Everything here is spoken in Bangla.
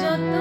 যত